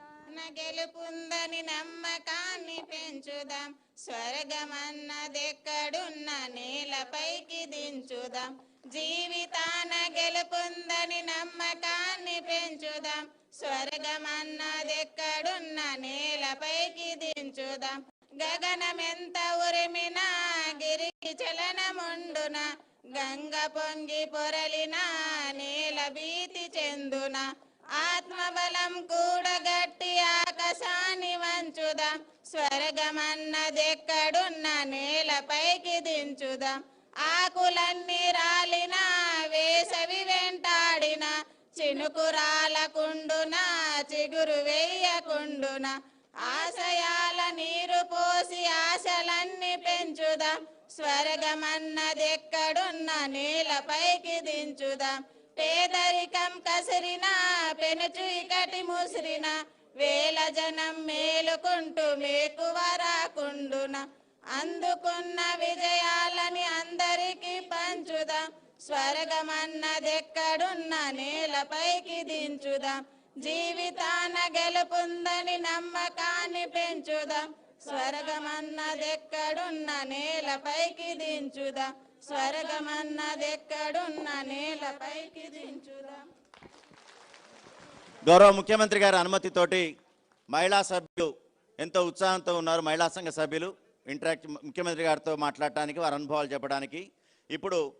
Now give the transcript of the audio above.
మన గెలుపుందని నమ్మకాన్ని పెంచుదాం. స్వర్గమన్నదెక్కడున్న నేలపైకి దించుదాం. జీవితాన గెలుపుందని నమ్మకాన్ని పెంచుదాం. స్వర్గమన్నదెక్కడున్న నేలపైకి దించుదాం. గగనమెంత ఉరిమినా గిరికి చలనముండున? గంగ పొంగి పొరలినా నేల భీతి చెందున? ఆత్మబలం కూడగట్టి ఆకాశాన్ని వంచుదా? స్వర్గమన్నదెక్కడున్న నేలపైకి దించుదాం? ఆకులన్నీ రాలిన వేసవి వెంటాడిన చినుకు రాలకుండున చిగురు వేయకుండున ఆశయాల నీరు పోసి ఆశలన్నీ పెంచుదా? స్వర్గమన్నదెక్కడున్న నేలపైకి దించుదా? పేదరికం కసిరిన పెనుచు ఇకటి ముసిరిన వేల జనం మేలుకుంటూ మేకువరాకుండున అందుకున్న విజయాలని అందరికీ పంచుదాం. స్వర్గమన్నదెక్కడున్న నేలపైకి దించుదా. జీవితాన గెలుపుందని నమ్మకాన్ని పెంచుదాం. స్వర్గమన్నదెక్కడున్న నేలపైకి దించుదా. స్వర్గమన్నదెక్కడున్న నేలపైకి దించుదాం. గౌరవ ముఖ్యమంత్రి గారి అనుమతితోటి మహిళా సభ్యులు ఎంతో ఉత్సాహంతో ఉన్నారు. మహిళా సంఘ సభ్యులు ఇంటరాక్ట్ ముఖ్యమంత్రి గారితో మాట్లాడటానికి వారి అనుభవాలు చెప్పడానికి. ఇప్పుడు